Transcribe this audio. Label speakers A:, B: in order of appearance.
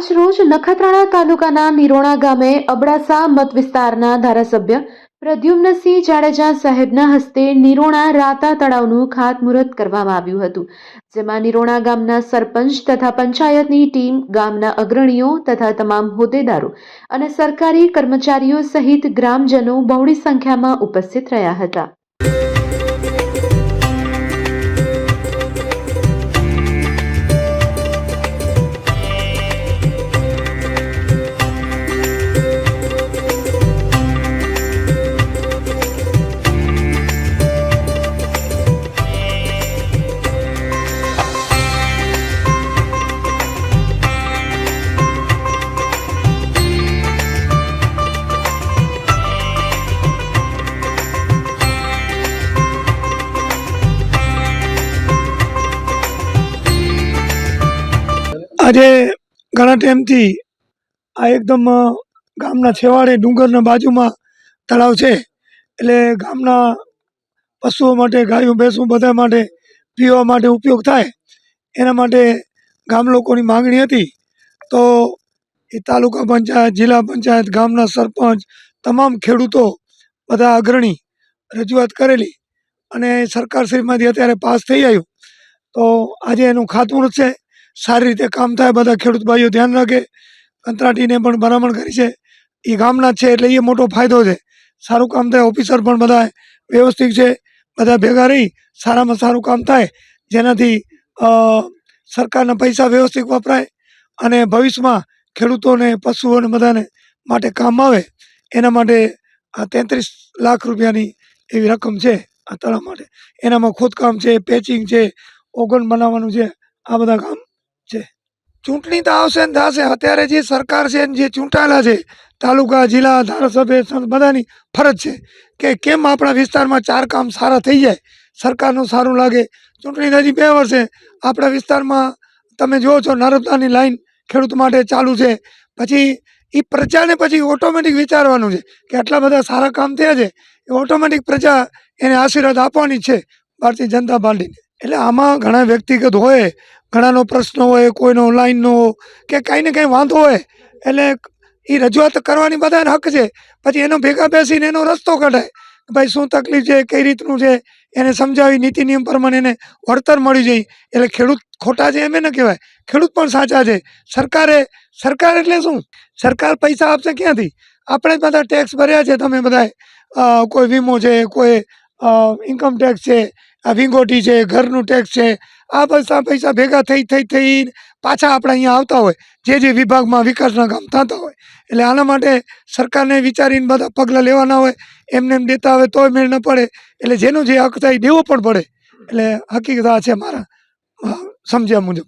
A: આજ રોજ નખત્રાણા તાલુકાના નિરોણા ગામે અબડાસા મત વિસ્તારના ધારાસભ્ય પ્રદ્યુમ્નસિંહ જાડેજા સાહેબના હસ્તે નિરોણા રાતા તળાવનું ખાતમુહૂર્ત કરવામાં આવ્યું હતું, જેમાં નિરોણા ગામના સરપંચ તથા પંચાયતની ટીમ, ગામના અગ્રણીઓ તથા તમામ હોદ્દેદારો અને સરકારી કર્મચારીઓ સહિત ગ્રામજનો બહોળી સંખ્યામાં ઉપસ્થિત રહ્યા હતા.
B: આજે ઘણા ટાઈમથી આ એકદમ ગામના છેવાડે, ડુંગરના બાજુમાં તળાવ છે. એટલે ગામના પશુઓ માટે, ગાયો, ભેંસું બધા માટે પીવા માટે ઉપયોગ થાય. એના માટે ગામ લોકોની માંગણી હતી. તો એ તાલુકા પંચાયત, જિલ્લા પંચાયત, ગામના સરપંચ, તમામ ખેડૂતો બધા અગ્રણી રજૂઆત કરેલી અને સરકારશ્રીમાંથી અત્યારે પાસ થઈ આવ્યું. તો આજે એનું ખાતમુહૂર્ત છે. સારી રીતે કામ થાય, બધા ખેડૂત ભાઈઓ ધ્યાન રાખે. કંત્રાટીને પણ ભલામણ કરી છે. એ ગામના છે એટલે એ મોટો ફાયદો છે. સારું કામ થાય, ઓફિસર પણ બધા વ્યવસ્થિત છે. બધા ભેગા રહી સારામાં સારું કામ થાય. જેનાથી સરકારના પૈસા વ્યવસ્થિત વપરાય અને ભવિષ્યમાં ખેડૂતોને, પશુઓને બધાને માટે કામ આવે. એના માટે આ તેત્રીસ લાખ રૂપિયાની એવી રકમ છે આ તળાવ માટે. એનામાં ખોદકામ છે, પેચિંગ છે ઓગન બનાવવાનું છે. આ બધા કામ છે ચૂંટણી તો આવશે ને થશે. અત્યારે જે સરકાર છે જે ચૂંટાયેલા છે, તાલુકા, જિલ્લા, ધારાસભ્ય બધાની ફરજ છે કે કેમ આપણા વિસ્તારમાં ચાર કામ સારા થઈ જાય. સરકારનું સારું લાગે. ચૂંટણી હજી બે વર્ષે. આપણા વિસ્તારમાં તમે જુઓ છો, નર્મદાની લાઈન ખેડૂત માટે ચાલુ છે. પછી એ પ્રજાને પછી ઓટોમેટિક વિચારવાનું છે કે આટલા બધા સારા કામ થયા છે. એ ઓટોમેટિક પ્રજા એને આશીર્વાદ આપવાની છે ભારતીય જનતા પાર્ટીને. એટલે આમાં ઘણા વ્યક્તિગત હોય, ઘણાનો પ્રશ્ન હોય, કોઈનો લાઈનનો કે કાંઈ ને કાંઈ વાંધો હોય, એટલે એ રજૂઆત કરવાની બધાને હક છે. પછી એનો ભેગા બેસીને એનો રસ્તો કઢાય. ભાઈ શું તકલીફ છે, કઈ રીતનું છે, એને સમજાવી, નીતિ નિયમ પ્રમાણે એને વળતર મળી જાય. એટલે ખેડૂત ખોટા છે એમ ન કહેવાય. ખેડૂત પણ સાચા છે. સરકારે, સરકાર એટલે શું? સરકાર પૈસા આપશે ક્યાંથી? આપણે જ બધા ટેક્સ ભર્યા છે, તમે બધા કોઈ વીમો છે, કોઈ ઇન્કમ ટેક્સ છે આ વિંગોટી છે, ઘરનું ટેક્સ છે, આ બધા પૈસા ભેગા થઈ થઈ થઈ પાછા આપણે અહીંયા આવતા હોય, જે જે વિભાગમાં વિકાસના કામ થતા હોય. એટલે આના માટે સરકારને વિચારીને બધા પગલાં લેવાના હોય, એમને એમ દેતા હોય તોય મેળ ન પડે. એટલે જેનો જે હક થાય દેવો પણ પડે. એટલે હકીકત આ છે મારા સમજ્યા મુજબ.